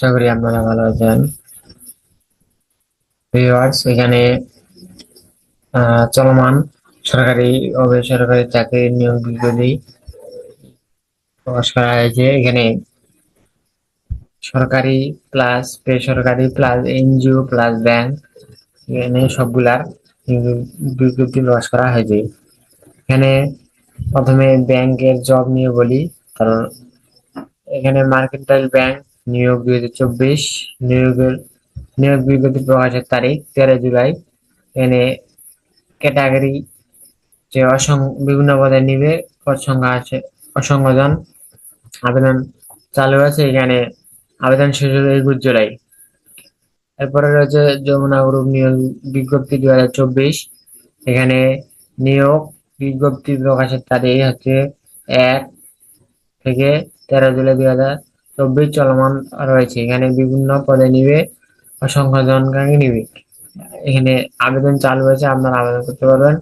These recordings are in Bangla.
আশা করি আপনারা ভালো আছেন। এখানে চলমান সরকারি ও বেসরকারি চাকরির নিয়োগ বিজ্ঞপ্তি প্রকাশ করা হয়েছে। এখানে সরকারি প্লাস বেসরকারি প্লাস এনজিও প্লাস ব্যাংক এখানে সবগুলার বিজ্ঞপ্তি প্রকাশ করা হয়েছে। এখানে প্রথমে ব্যাংকের জব নিয়ে বলি। কারণ এখানে মার্কেন্টাইল ব্যাংক নিয়োগ দুই হাজার চব্বিশ, নিয়োগের, নিয়োগ বিজ্ঞপ্তি প্রকাশের তারিখ তেরো জুলাই। এখানে ক্যাটাগরি যে অসং, বিভিন্ন পদে নিবে, পদ সংখ্যা আছে অসংখ্য জন আবেদন চালু আছে, এখানে আবেদন শেষ হলো একুশ জুলাই। এরপরে রয়েছে যমুনা গ্রুপ নিয়োগ বিজ্ঞপ্তি দুই হাজার চব্বিশ। এখানে নিয়োগ বিজ্ঞপ্তি প্রকাশের তারিখ হচ্ছে এক থেকে তেরো জুলাই দুই হাজার চব্বিশ চলমান রয়েছে। এখানে বিভিন্ন পদে নিবে অসংখ্য জনকে নিবে। এখানে আবেদন চালু হয়েছে, আপনারা আবেদন করতে পারবেন।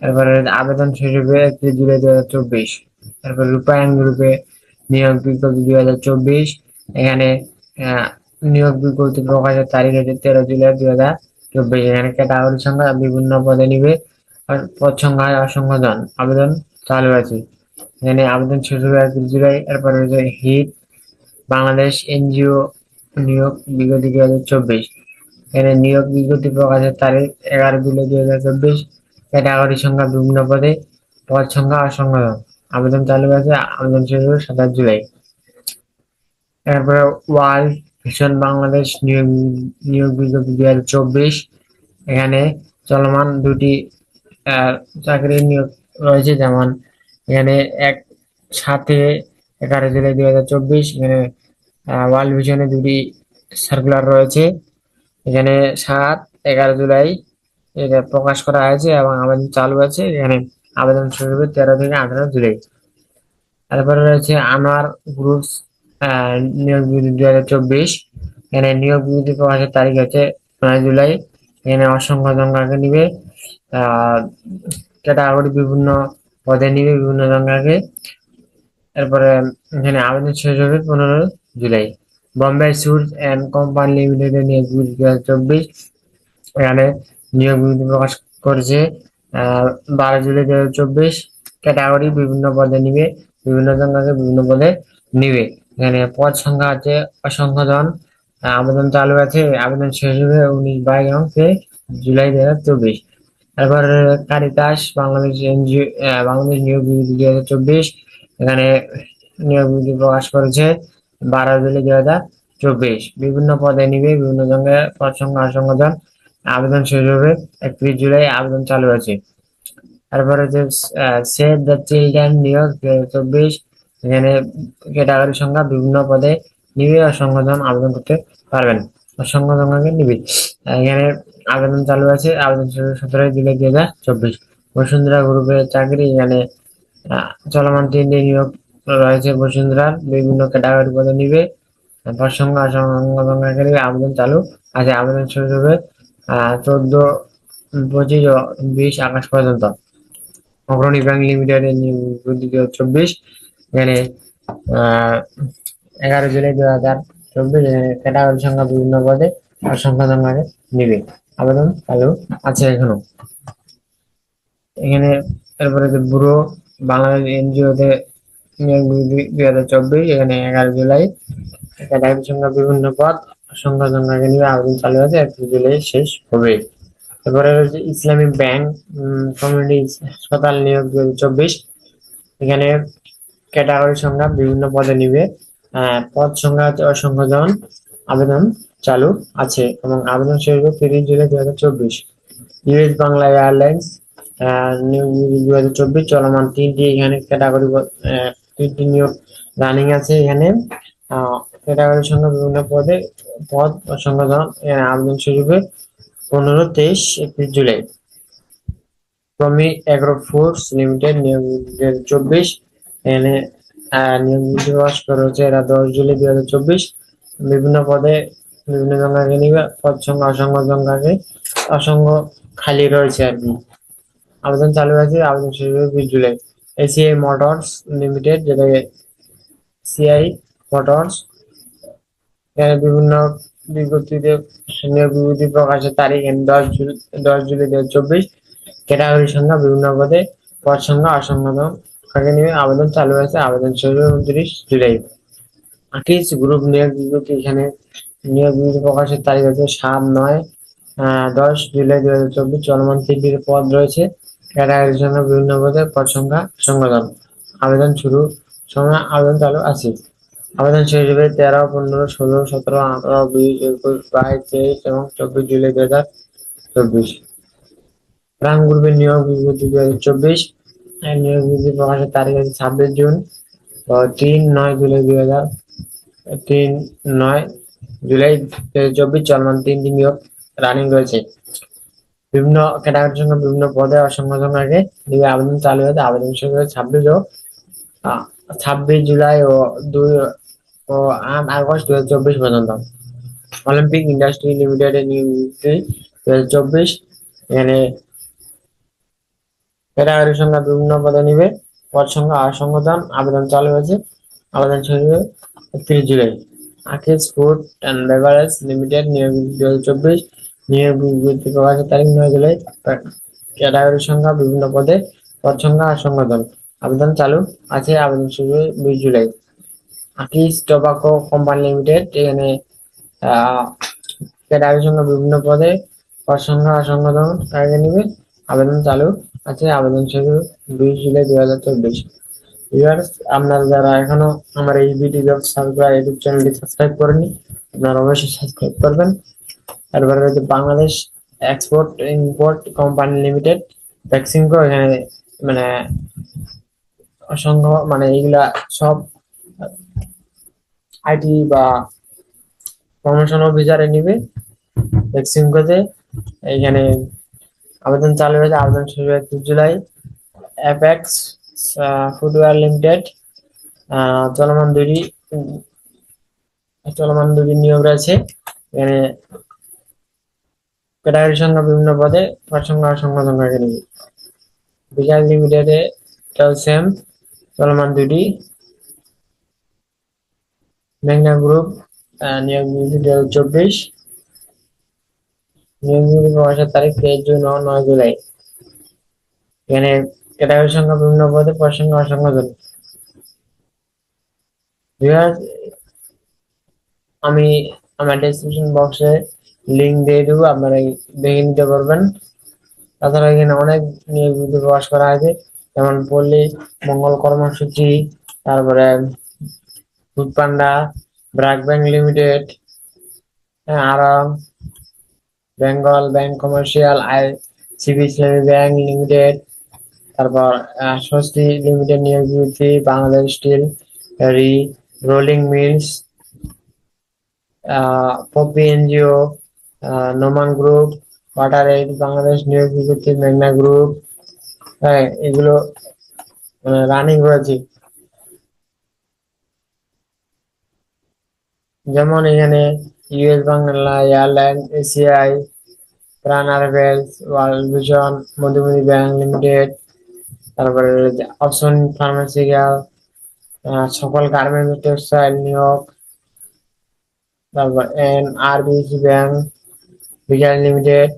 এরপরে আবেদন শেষ হবে একত্রিশ জুলাই দুই হাজার চব্বিশ। তারপর রূপায়ণ গ্রুপে নিয়োগ বিজ্ঞপ্তি দুই হাজার চব্বিশ। এখানে নিয়োগ বিজ্ঞপ্তি প্রকাশের তারিখ হচ্ছে তেরো জুলাই দুই হাজার চব্বিশ। এখানে ক্যাটাগরি সংখ্যা বিভিন্ন পদে নিবে। পদ সংখ্যা অসংখ্য জন আবেদন চালু আছে। এখানে আবেদন শেষ হবে একত্রিশ জুলাই। এরপরে রয়েছে হিট বাংলাদেশ এনজিও নিয়োগ বিজ্ঞপ্তি দুই হাজার চব্বিশ। এখানে নিয়োগ বিজ্ঞপ্তি প্রকাশের তারিখ এগারো জুলাই দুই হাজার চব্বিশ। ক্যাটাগরি সংখ্যা বিভিন্ন পদে, পদ সংখ্যা অসংখ্য জন। আবেদন চালু আছে আবেদন হবে সাতাশ জুলাই। এরপরে ওয়ার্ল্ড ভিশন বাংলাদেশ নিয়োগ নিয়োগ বিজ্ঞপ্তি দুই হাজার চব্বিশ। এখানে চলমান দুটি চাকরির নিয়োগ রয়েছে যেমন এখানে এক সাথে এগারো জুলাই দুই হাজার চব্বিশ, এখানে ওয়ার্ল্ড ভিশনে দুটি সার্কুলার রয়েছে। এখানে সাত এগারো জুলাই এটা প্রকাশ করা হয়েছে এবং আবেদন চালু আছে। এখানে আবেদন শুরু হবে তেরো থেকে আঠারো জুলাই। তারপরে রয়েছে আনোয়ার গ্রুপস আহ, নিয়োগ বিধি দুই হাজার চব্বিশ। এখানে নিয়োগ বিধি প্রকাশের তারিখ হচ্ছে নয় জুলাই। এখানে অসংখ্য জনকাকে নিবে ক্যাটাগরি বিভিন্ন পদে নিবে বিভিন্ন জনকাকে এরপরে এখানে আবেদন শেষ হবে পনেরো জুলাই। বম্বে সুটস অ্যান্ড কোম্পানি লিমিটেডের নিয়োগ বিধি দুই হাজার চব্বিশ এখানে নিয়োগ বিজ্ঞপ্তি প্রকাশ করেছে বারো জুলাই দু হাজার চব্বিশ ক্যাটাগরি বিভিন্ন পদে নিবে, বিভিন্ন জনকে বিভিন্ন পদে নিবে। এখানে পদ সংখ্যা আছে অসংখ্য জন আবেদন চালু আছে, আবেদন শেষ হবে উনিশ বাইশ এবং জুলাই দু হাজার চব্বিশ। তারপর কারিতাস, বাংলাদেশ এনজিও বাংলাদেশ নিয়োগ বিজ্ঞপ্তি দুই হাজার চব্বিশ এখানে নিয়োগ বিজ্ঞপ্তি প্রকাশ করেছে। বারো জুলাই দুই হাজার চব্বিশ। বিভিন্ন পদে নিবে, বিভিন্ন অসংখ্য জন আবেদন শেষ হবে একত্রিশ জুলাই, আবেদন চালু আছে তারপরে যে সেভ দ্য চিলড্রেন নিয়োগ চব্বিশ এখানে ক্যাটাগরি সংখ্যা বিভিন্ন পদে নিবে অসংখ্য জন আবেদন করতে পারবেন। জনকে নিবে। এখানে আবেদন চালু আছে, আবেদন সতেরোই জুলাই দুই হাজার চব্বিশ। বসুন্ধরা গ্রুপের চাকরি, এখানে চলমান তিনটি নিয়োগ রয়েছে বসুন্ধরার, বিভিন্ন ক্যাটাগরি পদে নিবে। সংখ্যা অসংখ্য আবেদন চালু। আছে আবেদন শুরু হবে চোদ্দ পঁচিশ ও বিশ আকাশ পর্যন্ত। অগ্রণী ব্যাংক লিমিটেডের দুই চব্বিশ। এখানে এগারো জুলাই দু হাজার চব্বিশ ক্যাটাগরি সংখ্যা বিভিন্ন পদে অসংখ্য সংখ্যাকে নিবে। আবেদন চালু আছে এখনও। এখানে এরপরে যে ব্যুরো, বাংলাদেশ এনজিও বিধি দুই হাজার চব্বিশ, এখানে এগারো জুলাই। ক্যাটাগরি সংখ্যা বিভিন্ন পদ সংখ্যাকে নিয়ে আবেদন চালু আছে একত্রিশ জুলাই শেষ হবে। এরপরে রয়েছে ইসলামিক ব্যাংক কমিউনিটি হাসপাতাল নিয়োগ দুই হাজার চব্বিশ। এখানে ক্যাটাগরি সংখ্যা বিভিন্ন পদে নিবে পদ সংখ্যা হচ্ছে অসংখ্য জন আবেদন চালু আছে এবং আবেদন শেষ হবে তিরিশ জুলাই দুই হাজার চব্বিশ। ইউএস বাংলা এয়ারলাইন্স দুই হাজার চব্বিশ, চলমান তিনটি এখানে ক্যাটাগরি নিয়োগ রানিং আছে এখানে। ক্যাটাগরি সংখ্যা বিভিন্ন পদে, পদ অসংখ্য জন এখানে আবেদন শুরু হবে পনেরো তেইশ একত্রিশ জুলাই। প্রমি এগ্রো ফুডস লিমিটেড নিয়োগ চব্বিশ, এখানে নিয়োগ প্রকাশ করা হচ্ছে এরা দশ জুলাই দুই হাজার চব্বিশ। বিভিন্ন পদে বিভিন্ন জনকে নিবে, পদ সংখ্যা, অসংখ্য জনকে অসংখ্য খালি রয়েছে আর কি। আবেদন চালু আছে আবেদন শুরু হবে বিশ জুলাই। এসিআই মোটরস লিমিটেড যেটা সিআই মোটরস এখানে বিভিন্ন বিজ্ঞপ্তিতে নিয়োগ বিজ্ঞপ্তি প্রকাশের তারিখ দশ জুলাই দশ জুলাই দু হাজার চব্বিশ, ক্যাটাগরি সংখ্যা বিভিন্ন পদে, পদ সংখ্যা অসংখ্য কাকে নিয়ে আবেদন চালু আছে আবেদন শুরু উনত্রিশ জুলাই। আকিস গ্রুপ নিয়োগ বিজ্ঞপ্তি এখানে নিয়োগ বিজ্ঞপ্তি প্রকাশের তারিখ আছে সাত নয় দশ জুলাই দুই হাজার চব্বিশ, চলমান তিনটির পদ রয়েছে। ক্যাটাগরির জন্য বিভিন্ন পদে পদ সংখ্যা সংশোধন আবেদন শুরু, সময় আবেদন চালু আছে। আবেদন শেষ হবে তেরো, পনেরো, ষোলো, সতেরো, আঠারো, বিশ, একুশ, বাইশ, তেইশ এবং চব্বিশ জুলাই দুই হাজার চব্বিশ। রান গ্রুপের নিয়োগ বিজ্ঞপ্তি দুই হাজার চব্বিশ নিয়োগ বিজ্ঞপ্তি প্রকাশের তারিখ আছে ছাব্বিশ জুন। তিন, নয় জুলাই দুই হাজার তিন, নয় জুলাই দুই হাজার চব্বিশ চলমান তিনটি নিয়োগ রানিং রয়েছে। বিভিন্ন ক্যাটাগরির জন্য বিভিন্ন পদে আগে দিকে আবেদন চালু হয়েছে। আবেদন শুরু হয়েছে ছাব্বিশ ও ছাব্বিশ জুলাই ও দুই, ও আট আগস্ট দুই হাজার চব্বিশ পর্যন্ত। অলিম্পিক ইন্ডাস্ট্রি লিমিটেড এর নিয়োগটি দুই হাজার চব্বিশ। এখানে ক্যাটাগরির সংখ্যা বিভিন্ন পদে নিবে, পদ সংখ্যা আর আবেদন চালু হয়েছে। আবেদন শুরু হবে একত্রিশ জুলাই। আকিস ফুড অ্যান্ড বেভারেজ লিমিটেড নিয়োগ দুই হাজার চব্বিশ। সংখ্যা বিভিন্ন পদে, পদ সংখ্যা আর সংগঠন আবেদন চালু আছে আবেদন শুরু দুই জুলাই। আকিস টোবাকো কোম্পানি লিমিটেড, এখানে ক্যাটাগরির সংখ্যা বিভিন্ন পদে, পদ সংখ্যা আর সংগঠন কাকে নিবে? আবেদন চালু আছে, আবেদন শুরু দুই জুলাই দুই হাজার চব্বিশ। ভিউয়ার্স, আপনারা যারা এখনও আমার এই ভিডিও সাবস্ক্রাইব, ইউটিউব চ্যানেলটি সাবস্ক্রাইব করেনি আপনারা অবশ্যই সাবস্ক্রাইব করবেন। তারপরে রয়েছে Bangladesh export import company limited ভ্যাকসিনকো এখানে মানে অসংখ্য মানে এইগুলা সব আইটি বা প্রমোশন অফিসারে নিবে। ভ্যাকসিনকোতে এইখানে আবেদন চালু হয়েছে আবেদন শুরু হয়েছে জুলাই। অ্যাপেক্স ফুটওয়্যার লিমিটেড চলমান উম, চলমান দুটি নিয়োগ রয়েছে। এখানে ক্যাটাগরি সংখ্যা বিভিন্ন পদে পদ সংখ্যা করে এখানে বিকাশ লিমিটেডে সেম চলমান দুটি মেঘনা গ্রুপ নিয়োগ বিধি দু হাজার চব্বিশ নিয়োগ বিধি প্রকাশের তারিখ তেইশ জুন ও নয় জুলাই। এখানে ক্যাটাগরি সংখ্যা বিভিন্ন পদে পদ সংখ্যা অসংখ্য জন আমি আমার ডেসক্রিপশন বক্সে লিংক দিয়ে দেবো, আপনারা দেখে নিতে পারবেন। তাছাড়া এখানে অনেক নিয়োগ বিধি প্রকাশ করা হয়েছে যেমন পল্লী, মঙ্গল কর্মসূচি, তারপরে food panda BRAC bank limited আরাম Bengal bank commercial, I CB Islami bank limited, তারপর স্বস্তি লিমিটেড নিয়োগ বিজ্ঞপ্তি, Bangladesh steel, re, rolling mills Popi NGO Noman group water aid Bangladesh নিয়োগ বিজ্ঞপ্তি মেঘনা গ্রুপ হ্যাঁ এগুলো রানিং রয়েছে। যেমন এখানে US Bangla airline ACI Pran আরভেলস ওয়ার্ল্ড ভিশন মধুমণি ব্যাংক লিমিটেড তারপরে অপশন ফার্মাসিক্যাল সকল গার্মেন্টস টেক্সটাইল নিয়োগ তারপর N R RBC bank bKash limited,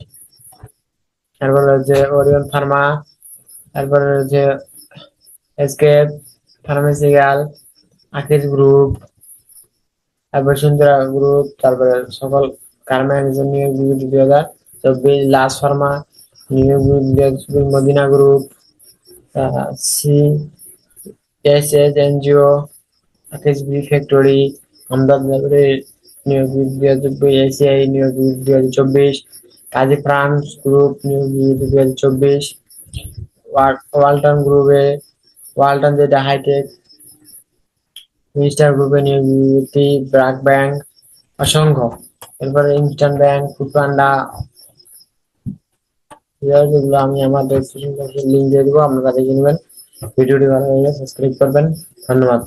তারপর রয়েছে ওরিয়ন ফার্মা, তারপরে রয়েছে এসকেপ ফার্মাসিক্যাল আকিস গ্রুপ, তারপর সুন্দরা গ্রুপ, তারপরে সকল গার্মেন্টস নিয়োগ বিজ্ঞপ্তি দুই হাজার চব্বিশ, লাস ফার্মা নিয়োগ বিজ্ঞপ্তি দুই হাজার চব্বিশ, Madina group C, S S NGO আকিস বি ফ্যাক্টরি আমদাদ নগরের নিয়োগ দুই হাজার চব্বিশ এসিআই নিয়োগ দুই হাজার চব্বিশ, কাজী ফ্রান্স গ্রুপ নিয়োগ দুই হাজার চব্বিশ ওয়ালটন গ্রুপে, ওয়ালটন যেটা হাইটেক, মিস্টার গ্রুপে নিয়োগ বিজ্ঞপ্তি ব্র্যাক ব্যাংক, অসংখ্য। এরপরে ইনস্ট্যান্ট ব্যাংক ফুড পান্ডা যেগুলো আমি আমার ডেসক্রিপশন লিঙ্ক দিয়ে দেবো, আপনারা দেখে নেবেন। ভিডিওটি ভালো লাগলে সাবস্ক্রাইব করবেন। ধন্যবাদ।